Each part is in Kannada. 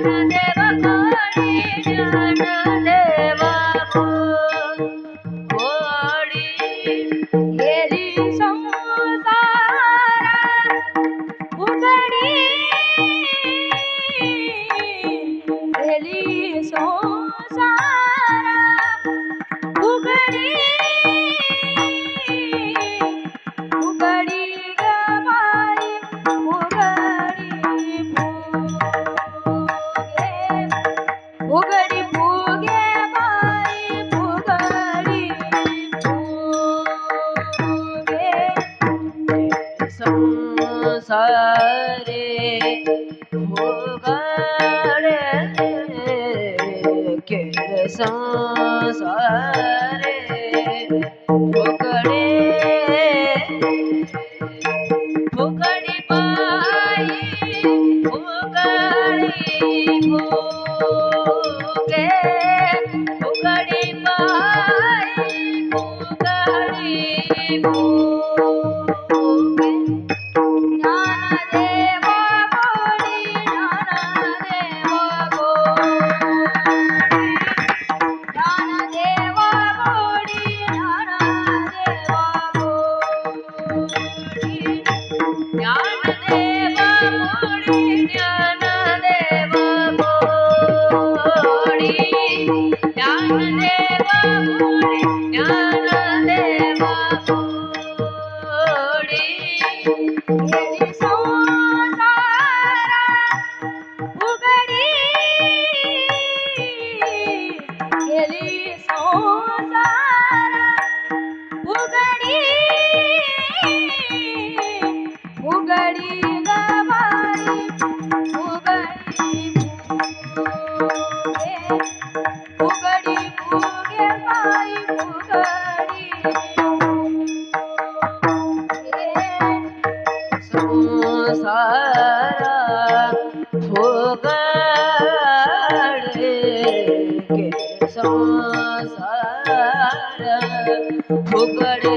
Bye. सारे फुकड़े। फुकड़ी पाई फुकड़ी फूके। फुकड़ी पाई फुकड़ी फूके। ಸಂಸಾರ ಹೋಗಡೆ ಸಂಸಾರ ಹೋಗಡೆ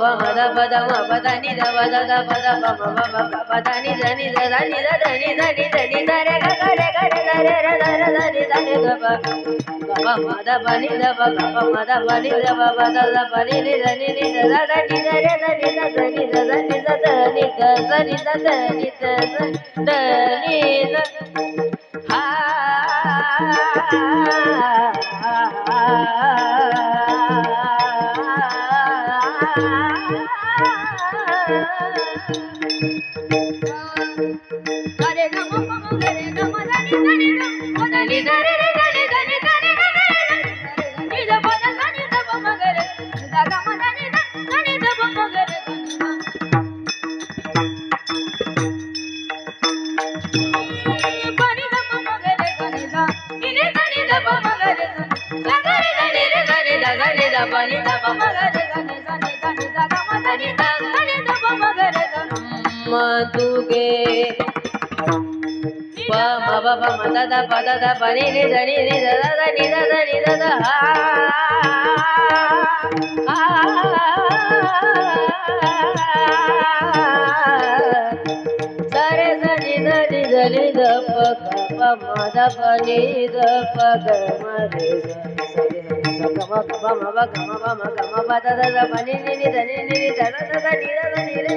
మ మద పద మ పద ని ద పద ద పద ప మ మ మ ప పద ని ద ని ద ద ని ద ద ని ద ని ద ని ద రే గ గ రే గ రే ద రే ర ద ర ద ని ద ని ద ప ప మ ద ప ని ద ప ప మ ద ప ని ద ప ప ద ద ప ని ని ద ని ని ద ద ద ని ద రే ద ని ద ద ని ద ద ని ద ద ని ద ద ని ద ద ని ద ద ని ద हा हा Bye. ಮದುಗೆ ಪ ಪದದ ಪ ಪ ಮ ದ ದ ಪ ದ ದ ಪ ನಿ ನಿ ದ ನಿ ನಿ ದ ದ ದ ನಿ ದ ದ ನಿ ದ ದ ಆ ಆ ಸರೆ ಸ ನಿ ಸ ನಿ ದ ನಿ ಸ ಗ ಮ ಗ ಮ ಮ ಪ ಗ ಮ ಪ ಮ ಗ ಮ ಪ ದ ದ ದ ಪ ನಿ ನಿ ನಿ ದ ನಿ ನಿ ನಿ ದ ದ ದ ದ ನಿ ದ ದ ನಿ ರೆ